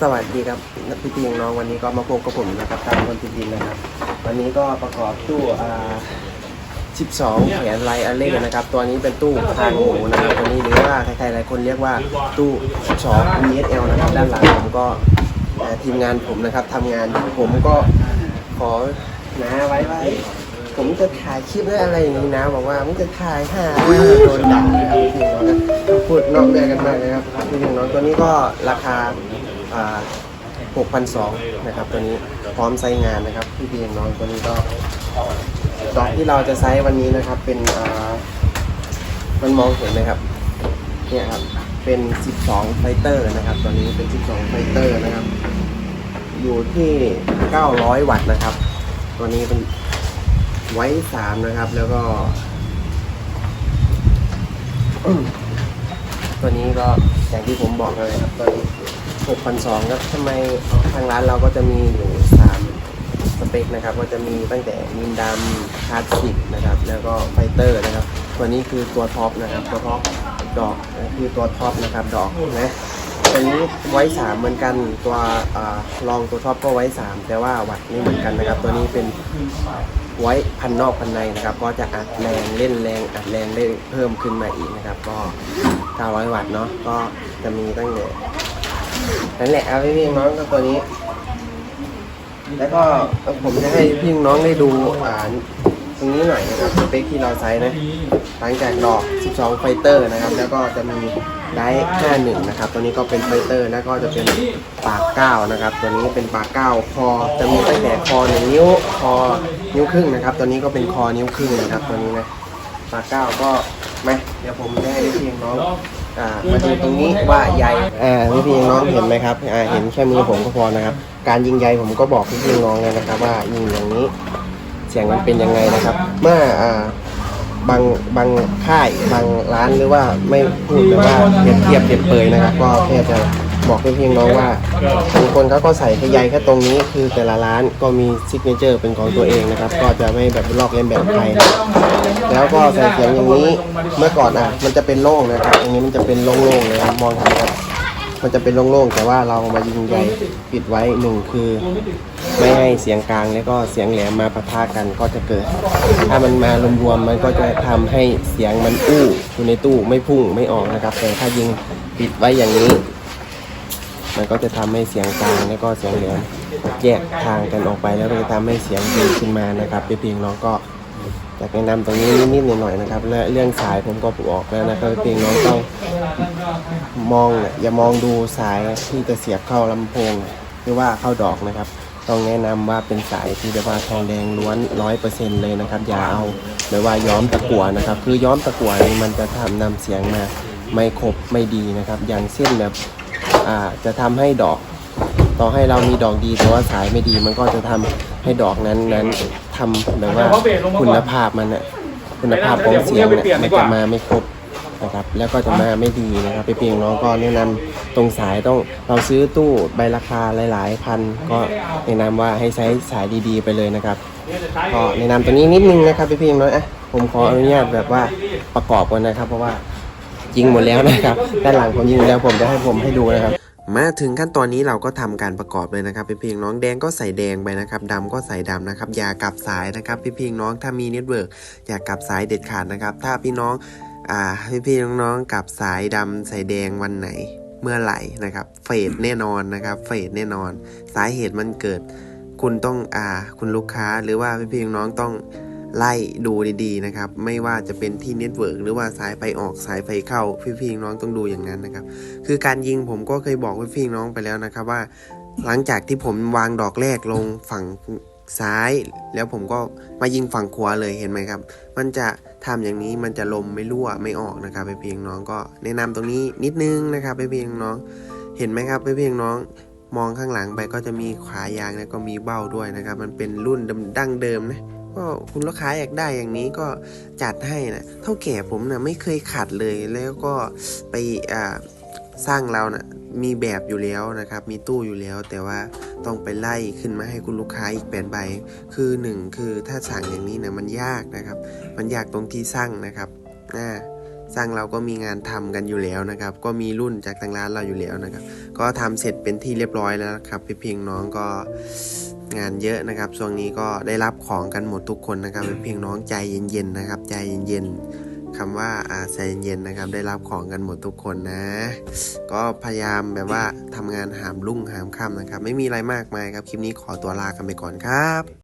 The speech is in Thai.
สวัสดีครับพี่พี่น้องวันนี้ก็มาพบกับผมนะครับตามคนติดดินนะครับ วันนี้ก็ประกอบตู้อ่า12แขนไลอาเล่นะครับ ตัวนี้เป็นตู้คางหมูนะครับตัวนี้หรือว่าใครๆหลายคนเรียกว่าตู้ 12 ESL นะครับด้านหลังผมก็ทีมงานผมนะครับทำงานผมก็ขอนะไว้ไว้ผมจะถ่ายคลิปหรืออะไรอย่างนี้นะบอกว่ามึงจะถ่ายหาโดนด่านะครับพี่น้องพูดนอกเรื่องกันมากนะครับพี่น้องตัวนี้ก็ราคา 6,200นะครับตัวนี้พร้อมไซส์งานนะครับพี่เพี่น้องตัวนี้ก็ดอกที่เราจะไซส์วันนี้นะครับ เป็นมันมองเห็นไหมครับเนี่ยครับเป็น 12 ไฟเตอร์นะครับ ตัวนี้เป็น 12 ไฟเตอร์นะครับ อยู่ที่ 900 วัตต์นะครับ ตัวนี้เป็นไว้สามนะครับ แล้วก็ ตัวนี้ก็อย่างที่ผมบอกเลยครับตัวนี้ หกพันสองครับทำไมทางร้านเราก็จะมีอยู่สามสเปคนะครับ ก็จะมีตั้งแต่มินดำคลาสสิกนะครับ แล้วก็ไฟเตอร์นะครับ ตัวนี้คือตัวท็อปนะครับ ตัวท็อปดอกคือตัวท็อปนะครับ ดอกนะตัวนี้ไว้สามเหมือนกัน ตัวอ่ารองตัวท็อปก็ไว้สามแต่ว่าวัดนี่เหมือนกันนะครับ ตัวนี้เป็นไว้พันนอกพันในนะครับ ก็จะอัดแรงเล่นแรงอัดแรงได้เพิ่มขึ้นมาอีกนะครับ ก็900วัตต์เนาะก็จะมีตั้งแต่ นั่นแหละเอาพี่น้องก็ตัวนี้ แล้วก็ผมจะให้พี่น้องได้ดูอ่าตรงนี้หน่อยนะครับสเปคที่เราใช้นะหลังจากดอก 12 ไฟเตอร์นะครับ แล้วก็จะมีไดร์51 นะครับ ตัวนี้ก็เป็นไฟเตอร์ แล้วก็จะเป็นปาก 9 นะครับ ตัวนี้เป็นปาก 9 คอ จะมีตั้งแต่คอ 1 นิ้ว คอ นิ้วครึ่งนะครับ ตัวนี้ก็เป็นคอ นิ้วครึ่งนะครับ ตัวนี้นะ ปาก 9 ก็มาเดี๋ยวผมจะให้พี่น้อง อ่ามาดูตรงนี้ว่าใยอ่าพี่พี่น้องเห็นไหมครับอ่าเห็นแค่มือผมก็พอนะครับ การยิงใยผมก็บอกพี่พี่น้องเลยนะครับ ว่ายิงอย่างนี้ เสียงมันเป็นยังไงนะครับ เมื่ออ่าบางบางค่ายบางร้านหรือว่าไม่พูดแบบว่าเปรียบเทียบเปรียบเปยนะครับ ก็แค่จะ บอกเพี่พี่น้องว่าบางคนเขาก็ใส่แค่ใยแค่ตรงนี้ คือแต่ละร้านก็มีซิกเนเจอร์เป็นของตัวเองนะครับ ก็จะไม่แบบลอกเลียนแบบใครแล้วก็ใส่เสียงอย่างนี้เมื่อก่อนอะ มันจะเป็นโล่งนะครับอย่างนี้มันจะเป็นโล่งๆเลยครับมองเห็นครับมันจะเป็นโล่งๆแต่ว่าเรามายิงใยปิดไว้หนึ่งคือ ไม่ให้เสียงกลางแล้วก็เสียงแหลมมาปะทะกันก็จะเกิด ถ้ามันมารวมๆมันก็จะทำให้เสียงมันอู้อยู่ในตู้ไม่พุ่งไม่ออกนะครับ แต่ถ้ายิงปิดไว้อย่างนี้ มันก็จะทำให้เสียงกลางแล้วก็เสียงแหลมแยกทางกันออกไปแล้วก็จะทำให้เสียงดีขึ้นมานะครับพี่เพียงน้องก็อยากแนะนำตรงนี้นิดๆหน่อยๆนะครับและเรื่องสายผมก็บอกแล้วนะครับพี่เพียงน้องต้องมองเนี่ยอย่ามองดูสายที่จะเสียบเข้าลำโพงหรือว่าเข้าดอกนะครับ ต้องแนะนำว่าเป็นสายที่แบบว่าทองแดงล้วนร้อยเปอร์เซ็นต์เลยนะครับ อย่าเอาแบบว่าย้อมตะกั่วนะครับ คือย้อมตะกั่วนี่มันจะทำนำเสียงมาไม่ครบไม่ดีนะครับ อย่างเช่นแบบ อ่าจะทำให้ดอก ต่อให้เรามีดอกดีแต่ว่าสายไม่ดี มันก็จะทำให้ดอกนั้นนั้นทำแบบว่าคุณภาพมันอะคุณภาพของเสียงเนี่ยมันจะมาไม่ครบนะครับแล้วก็จะมาไม่ดีนะครับไปเพียงน้องก็แนะนำตรงสายต้องเราซื้อตู้ใบราคาหลาย ๆ พัน ก็แนะนำว่าให้ใช้สายดีๆ ไปเลยนะครับก็แนะนำตัวนี้นิดนึงนะครับพี่เพียงน้อยอะผมขออนุญาตแบบว่าประกอบกันนะครับ เพราะว่า ยิงหมดแล้วนะครับด้านหลังผมยิงหมดแล้วผมจะให้ผมให้ดูนะครับ มาถึงขั้นตอนนี้เราก็ทำการประกอบเลยนะครับพี่เพียงน้องแดงก็ใส่แดงไปนะครับดำก็ใส่ดำนะครับอย่ากลับสายนะครับพี่เพียงน้องถ้ามีเน็ตเวิร์กอย่ากลับสายเด็ดขาดนะครับ ถ้าพี่น้องอ่าพี่พี่น้องๆกลับสายดำใส่แดงวันไหนเมื่อไหร่นะครับเฟดแน่นอนนะครับเฟดแน่นอน สาเหตุมันเกิด คุณต้องอ่าคุณลูกค้าหรือว่าพี่พี่น้องๆต้อง ไล่ดูดีๆนะครับ ไม่ว่าจะเป็นที่เน็ตเวิร์กหรือว่าสายไฟออกสายไฟเข้าพี่พี่น้องต้องดูอย่างนั้นนะครับ คือการยิงผมก็เคยบอกพี่ๆน้องไปแล้วนะครับว่า หลังจากที่ผมวางดอกแรกลงฝั่งซ้ายแล้วผมก็มายิงฝั่งขวาเลยเห็นไหมครับ มันจะทำอย่างนี้มันจะลมไม่รั่วไม่ออกนะครับไปเพียงน้องก็แนะนำตรงนี้นิดนึงนะครับไปเพียงน้อง เห็นไหมครับไปเพียงน้องมองข้างหลังไปก็จะมีขวายางแล้วก็มีเบ้าด้วยนะครับ มันเป็นรุ่นดั้งเดิมนะ ก็คุณลูกค้าอยากได้อย่างนี้ก็จัดให้นะเท่าแก่ผมนะไม่เคยขัดเลยแล้วก็ไปสร้างเรานะ่ะมีแบบอยู่แล้วนะครับ มีตู้อยู่แล้ว แต่ว่าต้องไปไล่ขึ้นมาให้คุณลูกค้าอีกแปดใบ คือหนึ่งคือถ้าสั่งอย่างนี้นะมันยากนะครับ มันยากตรงที่สร้างนะครับอ่าสร้างเราก็มีงานทำกันอยู่แล้วนะครับ ก็มีรุ่นจากทางร้านเราอยู่แล้วนะครับ ก็ทำเสร็จเป็นที่เรียบร้อยแล้วนะครับพี่เพียงน้องก็ งานเยอะนะครับช่วงนี้ก็ได้รับของกันหมดทุกคนนะครับเป็นเพียงน้องใจเย็นๆนะครับ ใจเย็นๆคำว่าอ่าใจเย็นๆนะครับ ได้รับของกันหมดทุกคนนะ ก็พยายามแบบว่าทำงานหามรุ่งหามค่ำนะครับ ไม่มีอะไรมากมายครับคลิปนี้ขอตัวลากันไปก่อนครับ